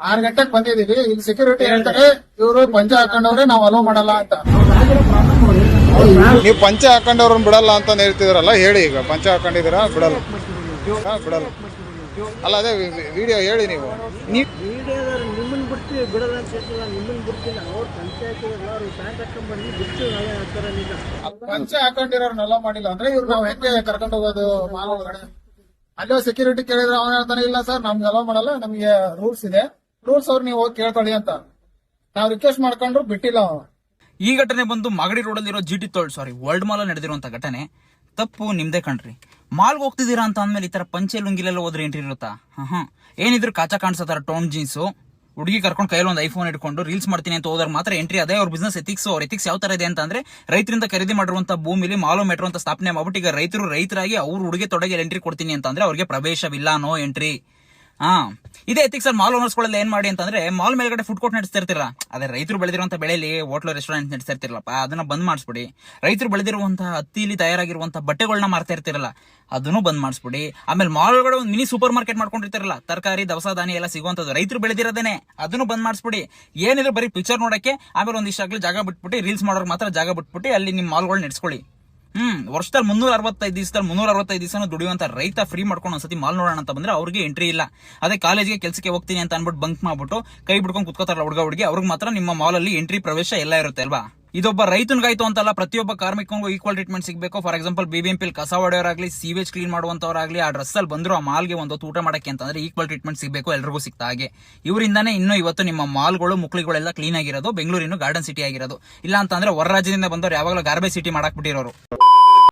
R ಗಂಟೆಗೆ ಬಂದಿದೀವಿ ಇಲ್ಲಿ ಸೆಕ್ಯೂರಿಟಿ ಹೇಳ್ತಾರೆ ಇವರು ಪಂಚ ಹಾಕೊಂಡವ್ರೆ ನಾವು ಅಲೋ ಮಾಡಲ್ಲ ಅಂತ. ನೀವು ಪಂಚ ಹಾಕೊಂಡವ್ರನ್ನ ಬಿಡಲ್ಲ ಅಂತ ಹೇಳ್ತಿದ್ರಲ್ಲ ಹೇಳಿ ಈಗ. ಪಂಚ ಹಾಕೊಂಡಿದ್ದೀರಾ? ಬಿಡಲ್ಲ. ಬಿಡಲ್ಲ. ಅಲ್ಲ ಅದೇ ವಿಡಿಯೋ ಹೇಳಿ ನೀವು. ಪಂಚ ಹಾಕೊಂಡಿರೋರ್ನ ಅಲೋ ಮಾಡಿಲ್ಲ ಅಂದ್ರೆ ಇವ್ರು ನಾವ್ ಹೆಂಗೆ ಕರ್ಕೊಂಡು ಹೋಗೋದು ಮಾಲ್ ಒಳಗಡೆ? ಅಲ್ಲೋ ಸೆಕ್ಯೂರಿಟಿ ಕೇಳಿದ್ರೆ ಅವನ ಹೇಳ್ತಾನೆ ಇಲ್ಲ ಸರ್ ನಮ್ಗೆ ಅಲೋ ಮಾಡಲ್ಲ ನಮ್ಗೆ ರೂಲ್ಸ್ ಇದೆ. ರೂಲ್ಸ್ ಅವ್ರು ನೀವು ಹೋಗಿ ಕೇಳ್ತಾಳಿ ಅಂತ. ನಾವು ರಿಕ್ವೆಸ್ಟ್ ಮಾಡ್ಕೊಂಡ್ರು ಬಿಟ್ಟಿಲ್ಲ ಈ ಘಟನೆ ಬಂದು ಮಾಗಡಿ ರೋಡಲ್ಲಿರೋ ಜಿ ಟಿ ತೋಳ್ ಸಾರಿ ವರ್ಲ್ಡ್ ಮಾಲ್ ನಡೆದಿರುವಂತ ಘಟನೆ. ತಪ್ಪು ನಿಮ್ದೇ ಕಣ್ರಿ. ಮಾಲ್ಗೆ ಹೋಗ್ತಿದ್ದೀರಾ ಅಂತ ಅಂದ್ಮೇಲೆ ಈ ತರ ಪಂಚೆ ಲುಂಗಿಲೆಲ್ಲ ಹೋದ್ರೆ ಎಂಟ್ರಿ ಇರುತ್ತಾ? ಹಾ ಏನಿದ್ರು ಕಾಚಾ ಕಾಣಿಸ್ತಾರ ಟೋನ್ ಜೀನ್ಸ್ ಹುಡುಗಿ ಕರ್ಕೊಂಡು ಕೈಯಲ್ಲಿ ಒಂದು ಐಫೋನ್ ಇಟ್ಕೊಂಡು ರೀಲ್ಸ್ ಮಾಡ್ತೀನಿ ಅಂತ ಹೋದ್ರೆ ಮಾತ್ರ ಎಂಟ್ರಿ ಅದೇ ಅವ್ರ ಬಿಸ್ನೆಸ್ ಎಥಿಕ್ಸ್ ಅವ್ರ ಎಥಿಕ್ಸ್ ಯಾವ ತರ ಇದೆ ಅಂತ ಅಂದ್ರೆ ರೈತರಿಂದ ಖರೀದಿ ಮಾಡಿರುವಂತ ಭೂಮಿಲಿ ಮಾಲು ಮೆಟ್ರೋ ಅಂತ ಸ್ಥಾಪನೆ ಮಾಡ್ಬಿಟ್ಟು ಈಗ ರೈತರು ರೈತರಾಗಿ ಅವ್ರ ಹುಡುಗಿ ತೊಡಗೆ ಎಂಟ್ರಿ ಕೊಡ್ತೀನಿ ಅಂತ ಅಂದ್ರೆ ಅವ್ರಿಗೆ ಪ್ರವೇಶವಿಲ್ಲ ನೋ ಎಂಟ್ರಿ ಹಾ. ಇದೇ ಎತ್ತಿಗೆ ಸರ್ ಮಾಲ್ ಓನರ್ಸ್ಗಳೆಲ್ಲ ಏನ್ ಮಾಡಿ ಅಂತಂದ್ರೆ ಮಾಲ್ ಮೇಲ್ಗಡೆ ಫುಡ್ ಕೋರ್ಟ್ ನಡೆಸ್ತಾ ಇರ್ತಿರಲ್ಲ ಅದೇ ರೈತರು ಬೆಳೆದಿರುವಂತ ಬೆಳೆಯಲ್ಲಿ ಹೋಟ್ಲು ರೆಸ್ಟೋರೆಂಟ್ ನಡೆಸ್ತಾ ಇರ್ತಿರಲ್ಲಪ್ಪ ಅದನ್ನ ಬಂದ್ ಮಾಡಿಸ್ಬಿಡಿ. ರೈತರು ಬೆಳೆದಿರುವಂತಹ ಹತ್ತಿಲಿ ತಯಾರಾಗಿರುವಂತಹ ಬಟ್ಟೆಗಳನ್ನ ಮಾರ್ತಾ ಇರ್ತಿರಲ್ಲ, ಅದನ್ನು ಬಂದ್ ಮಾಡಿಸ್ಬಿಡಿ. ಆಮೇಲೆ ಮಾಲ್ ಒಳಗಡೆ ಒಂದು ಮಿನಿ ಸೂಪರ್ ಮಾರ್ಕೆಟ್ ಮಾಡ್ಕೊಂಡಿರ್ತಿರಲ್ಲ, ತರಕಾರಿ, ದವಸ, ಧಾನ್ಯ ಎಲ್ಲ ಸಿಗುವಂತದ್ದು ರೈತರು ಬೆಳೆದಿರೋದೇನೆ, ಅದನ್ನು ಬಂದ್ ಮಾಡಿಸ್ಬಿಡಿ. ಏನಿದ್ರು ಬರೀ ಪಿಕ್ಚರ್ ನೋಡಕ್ಕೆ, ಆಮೇಲೆ ಒಂದಿಷ್ಟಾಗ್ಲಿ ಜಾಗ ಬಿಟ್ಬಿಟ್ಟು ರೀಲ್ಸ್ ಮಾಡೋರ್ಗೆ ಮಾತ್ರ ಜಾಗ ಬಿಟ್ಬಿಟ್ಟು ಅಲ್ಲಿ ನಿಮ್ಮ ಮಾಲ್ಗಳು ನಡೆಸ್ಕೊಳ್ಳಿ ಹ್ಮ್, ವರ್ಷದಲ್ಲಿ ಮುನ್ನೂರ ಅರವತ್ತೈದು ದಿವಸದಲ್ಲಿ ಮುನ್ನೂರ ಅರವತ್ತೈದು ದಿವಸ ದುಡಿಯುವಂತ ರೈತ ಫ್ರೀ ಮಾಡ್ಕೊಂಡು ಒಂದ್ಸತಿ ಮಾಲ್ ನೋಡೋಣ ಅಂತ ಬಂದ್ರೆ ಅವ್ರಿಗೆ ಎಂಟ್ರಿ ಇಲ್ಲ. ಅದೇ ಕಾಲೇಜ್ಗೆ ಕೆಲಸಕ್ಕೆ ಹೋಗ್ತೀನಿ ಅಂತ ಅನ್ಬಿಟ್ಟು ಬಂಕ್ ಮಾಡ್ಬಿಟ್ಟು ಕೈ ಬಿಡ್ಕೊಂಡು ಕುತ್ಕೋತಾರಲ್ಲ ಹುಡುಗ ಹುಡುಗಿ, ಅವ್ರಿಗೆ ಮಾತ್ರ ನಿಮ್ಮ ಮಾಲ್ ಅಲ್ಲಿ ಎಂಟ್ರಿ ಪ್ರವೇಶ ಎಲ್ಲ ಇರುತ್ತೆ, ಅಲ್ವಾ? ಇದೊಬ್ಬ ರೈತನಿಗಾಯ್ತು ಅಂತಲ್ಲ, ಪ್ರತಿಯೊಬ್ಬ ಕಾರ್ಮಿಕನಿಗೂ ಈಕ್ವಲ್ ಟ್ರೀಟ್ಮೆಂಟ್ ಸಿಗಬೇಕು. ಫಾರ್ ಎಕ್ಸಾಂಪಲ್ ಬಿ ಬಿ ಕಸ ಹೊಡೆಯೋರಾಗ್ಲಿ ಸೀವೇಜ್ ಕ್ಲೀನ್ ಮಾಡುವಂತವರಾಗ್ಲಿ ಆ ಡ್ರೆಸ್ ಅಲ್ಲಿ ಬಂದ್ರು ಆ ಮಾಲ್ಗೆ ಒಂದು ಊಟ ಮಾಡಕ್ಕೆ ಅಂತಂದ್ರೆ ಈಕ್ವಲ್ ಟ್ರೀಟ್ಮೆಂಟ್ ಸಿಗಬೇಕು ಎಲ್ರಿಗೂ ಸಿಕ್ತ ಹಾಗೆ. ಇವರಿಂದಾನೇ ಇನ್ನೂ ಇವತ್ತು ನಿಮ್ಮ ಮಾಲ್ಗಳು ಮುಕ್ಳಿಗಳೆಲ್ಲ ಕ್ಲೀನ್ ಆಗಿರೋದು ಬೆಂಗಳೂರಿನ ಗಾರ್ಡನ್ ಸಿಟಿ ಆಗಿರೋದು. ಇಲ್ಲ ಅಂತಂದ್ರೆ ಹೊರ ರಾಜ್ಯದಿಂದ ಬಂದವರು ಯಾವಾಗಲೂ ಗಾರ್ಬೇಜ್ ಸಿಟಿ ಮಾಡಾಕ್ಬಿಟ್ಟಿರೋರು